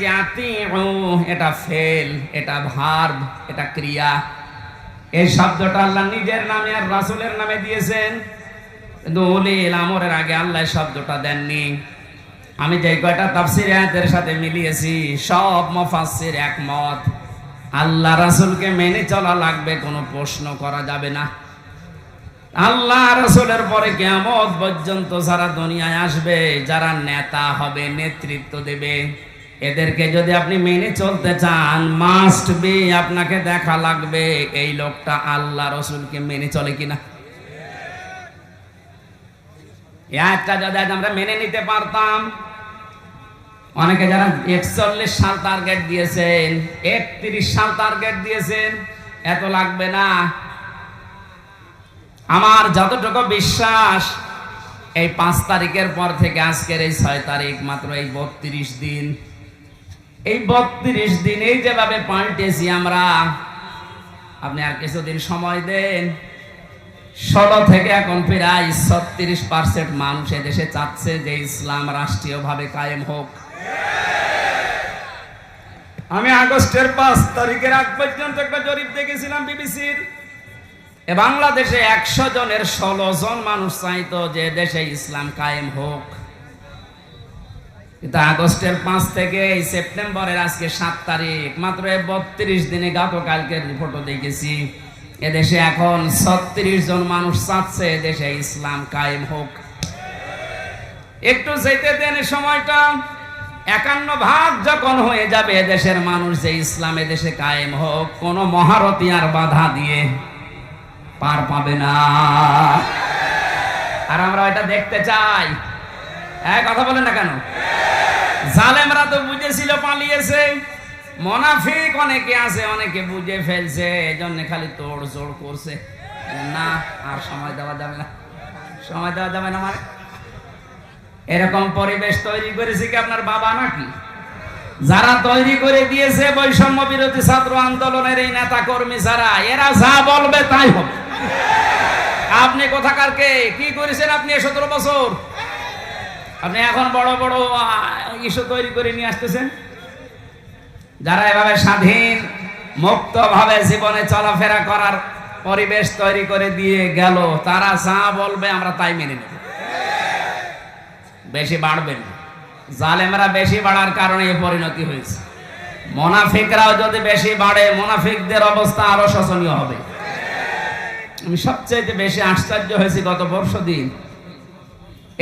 যে আতি এটা ফেল, এটা ভার্ব, এটা ক্রিয়া। এই শব্দটা আল্লাহ নিজের নামে আর রাসূলের নামে দিয়েছেন। কিন্তু উলিল আমরের আগে আল্লাহ শব্দটা দেননি। আমি যে কয়টা তাফসির আয়াতের সাথে মিলিয়েছি, সব মুফাসসির একমত। আল্লাহ রাসূলকে মেনে চলা লাগবে, কোনো প্রশ্ন করা যাবে না। আল্লাহ রসুলের পরে কেমত পর্যন্ত যারা দুনিয়ায় আসবে, যারা নেতা হবে, নেতৃত্ব দেবে। এদেরকে যদি আপনি মেনে চলতে চান মাস্ট বি আপনাকে দেখা লাগবে এই লোকটা আল্লাহ রসুলকে মেনে চলে কিনা। একটা যদি আজ আমরা মেনে নিতে পারতাম, অনেকে যারা একচল্লিশ সাল টার্গেট দিয়েছেন, একত্রিশ সাল টার্গেট দিয়েছেন, এত লাগবে না। আমার যতটুকু বিশ্বাস, এই পাঁচ তারিখের পর থেকে আজকের এই ছয় তারিখ, মাত্র এই বত্রিশ দিন এই বত্রিশ দিন এই যেভাবে পাল্টেছি আমরা, আপনি আর কিছুদিন সময় দেন। ষোলো থেকে এখন প্রায় ছত্রিশ পার্সেন্ট মানুষ দেশে চাচ্ছে যে ইসলাম রাষ্ট্রীয়ভাবে কায়েম হোক। আমি আগস্টের পাঁচ তারিখের আগ পর্যন্ত একটা জরিপ দেখেছিলাম বিবিসির। বাংলাদেশে একশো জনের ষোলো জন মানুষ চাইতো যে দেশে ইসলাম কায়েম হোক। কিন্তু আগস্টের পাঁচ থেকে এই সেপ্টেম্বরের আজকে সাত তারিখ, মাত্র বত্রিশ দিনে গতকালকে রিপোর্টও দেখেছি। এদেশে এখন ছত্রিশ জন মানুষ চাচ্ছে দেশে ইসলাম কায়েম হোক। একটু যেতে দেন সময়টা। একান্ন ভাগ যখন হয়ে যাবে এদেশের মানুষ যে ইসলাম এদেশে কায়েম হোক, কোন মহারতি আর বাধা দিয়ে পার পাবে না। আর আমরা এটা দেখতে চাই। হ্যাঁ কথা বলেন না কেন? জালেমরা তো বুঝেছিল, পালিয়েছে। মনাফিক অনেকে আছে, অনেকে বুঝে ফেলছে, এজন্য খালি তোড় জোড় করছে। না, আর সময় দেওয়া যাবে না। সময় দেওয়া যাবে না মানে? এরকম পরিবেশ তৈরি করেছে কি আপনার বাবা নাকি? যারা তৈরি করে দিয়েছে বৈষম্য বিরোধী ছাত্র আন্দোলনের এই নেতা কর্মী যারা, এরা যা বলবে তাই হবে। আপনি কোথাকার কে? কি করেছেন আপনি সতেরো বছর? আপনি এখন বড় বড় ইস্যু তৈরি করে নিয়ে আসতেছেন? যারা এভাবে স্বাধীন মুক্ত ভাবে জীবনে চলাফেরা করার পরিবেশ তৈরি করে দিয়ে গেল, তারা যা বলবে আমরা তাই মেনে নেব। বেশি বাড়বেন জালেমরা বেশি বাড়ার কারণে এই পরিণতি হয়েছে। মোনাফিকরাও যদি বেশি বাড়ে, মোনাফিকদের অবস্থা আরও শোচনীয় হবে। আমি সবচেয়ে বেশি আশ্চর্য হয়েছি গত বর্ষ দিন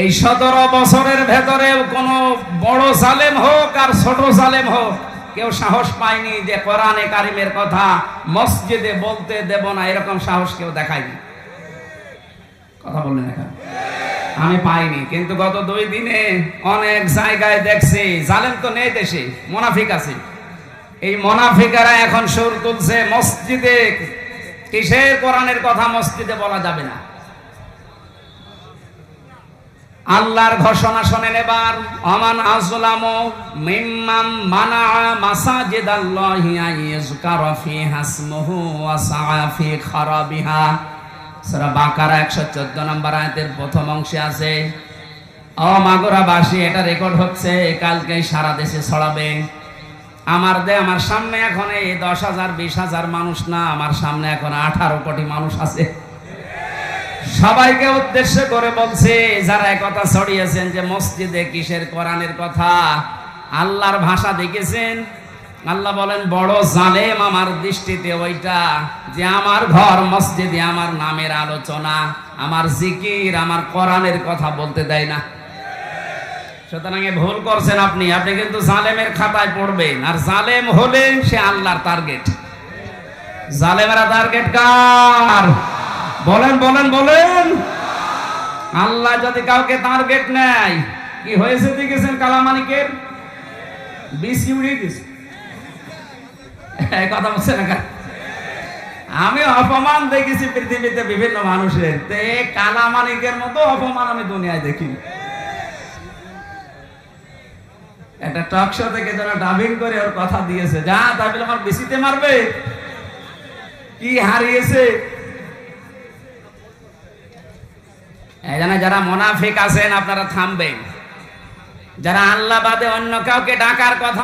এই সতেরো বছরের ভেতরে কোনো বড় জালেম হোক আর ছোট জালেম হোক, কেউ সাহস পায়নি যে কোরআনে কারিমের কথা মসজিদে বলতে দেব না, এরকম সাহস কেউ দেখায়নি। কথা বললেন এখানে আমি পাইনি, কিন্তু গত দুই দিনে অনেক জায়গায় দেখছি, জালেম তো নেই দেশে, মোনাফিক আছে। এই মোনাফিকারা এখন সুর তুলছে, মসজিদে কিসের কোরআনের কথা মসজিদে বলা যাবে না। আল্লাহর ঘোষণা শোনেন এবার। অমান আজলাম মিম্মাম মানা মাসাজিদ আল্লাহি আইয়ুযকারা ফিহা ইসমুহু ওয়া সাআ ফি খারাবিহা। সূরা বাকারা 114 নম্বর আয়াতের প্রথম অংশে আছে, ও মাগুরাবাসী, এটা রেকর্ড হচ্ছে কালকে সারা দেশে ছড়াবে। আমার দে, আমার সামনে এখন এই দশ হাজার, বিশ হাজার মানুষ না, আমার সামনে এখন আঠারো কোটি মানুষ আছে। সবাইকে উদ্দেশ্য করে বলছে, যারা একথা ছড়িয়েছেন যে মসজিদে কিসের কোরআনের কথা, আল্লাহর ভাষা দেখেছেন? আল্লাহ বলেন, বড় জালেম আমার দৃষ্টিতে ওইটা যে আমার ঘর মসজিদে আমার নামের আলোচনা, আমার জিকির, আমার কোরআনের কথা বলতে দেয় না। সুতরাং ভুল করছেন আপনি আপনি কিন্তু জালেমের খাতায় পড়বেন, আর জালেম হলে সে আল্লাহর টার্গেট জালেমেরা টার্গেট কার? বলেন বলেন বলেন। আল্লাহ যদি কাউকে টার্গেট নেয়, কি হয়েছে দেখেছেন কালামানিকের বিসি উড়িয়ে দিছে। কথা বলছে না আমি অপমান দেখেছি পৃথিবীতে বিভিন্ন মানুষের। তে কালামানিকের মতো অপমান আমি দুনিয়ায় দেখি একটা টক শো থেকে যারা ডাবিং করে ওর কথা দিয়েছে, যা তাই বলে আমার বেশিতে মারবে। কি হারিয়েছে? এই যারা মোনাফিক আছেন আপনারা থামবেন। যারা আল্লাহ বাদে অন্য কাউকে ডাকার কথা